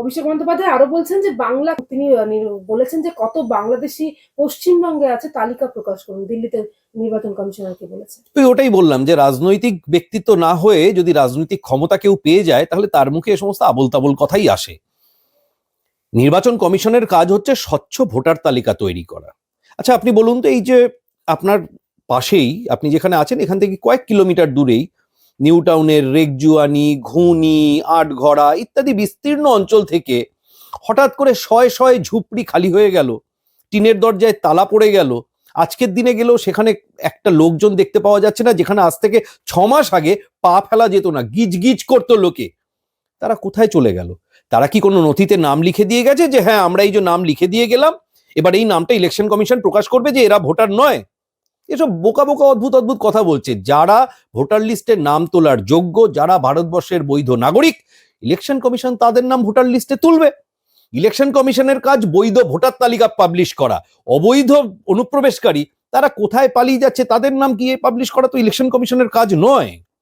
অভিষেক বন্দ্যোপাধ্যায় আরও বলছেন যে বাংলা তিনি বলেছেন যে কত বাংলাদেশি পশ্চিমবঙ্গে আছে তালিকা প্রকাশ করুন, দিল্লিতে নির্বাচন কমিশনারকে বলেছে তো ওটাই বললাম যে রাজনৈতিক ব্যক্তিত্ব না হয়ে যদি রাজনৈতিক ক্ষমতা কেউ পেয়ে যায়, তাহলে তার মুখে এ সমস্ত আবল তাবল কথাই আসে। নির্বাচন কমিশনের কাজ হচ্ছে স্বচ্ছ ভোটার তালিকা তৈরি করা। আচ্ছা আপনি বলুন তো এই যে আপনার পাশেই, আপনি যেখানে আছেন, এখান থেকে কয়েক কিলোমিটার দূরেই নিউ টাউনের রেগজুয়ানি ঘুনি আটঘরা ইত্যাদি বিস্তীর্ণ অঞ্চল থেকে হঠাৎ করে শয়ে শয়ে ঝুপড়ি খালি হয়ে গেল। টিনের দরজায় তালা পড়ে গেল। আজকের দিনে গেলেও সেখানে একটা লোকজন দেখতে পাওয়া যাচ্ছে না, যেখানে আজ থেকে ছ মাস আগে পা ফেলা যেত না, গিজ গিজ করতো লোকে। তারা কোথায় চলে গেল? তারা কি কোনো নথিতে নাম লিখে দিয়ে গেছে যে হ্যাঁ আমরা এই যে নাম লিখে দিয়ে গেলাম, এবার এই নামটা ইলেকশন কমিশন প্রকাশ করবে যে, এরা ভোটার নয়? এসব বোকা বোকা অদ্ভুত অদ্ভুত কথা বলছে। যারা ভোটার লিস্টে নাম তোলার যোগ্য, যারা ভারতবর্ষের বৈধ নাগরিক, ইলেকশন কমিশন তাদের নাম ভোটার লিস্টে তুলবে। ইলেকশন কমিশনের কাজ বৈধ ভোটার তালিকা পাবলিশ করা। অবৈধ অনুপ্রবেশকারী, তারা কোথায় পালিয়ে যাচ্ছে, তাদের নাম গিয়ে পাবলিশ করা তো ইলেকশন কমিশনের কাজ নয়।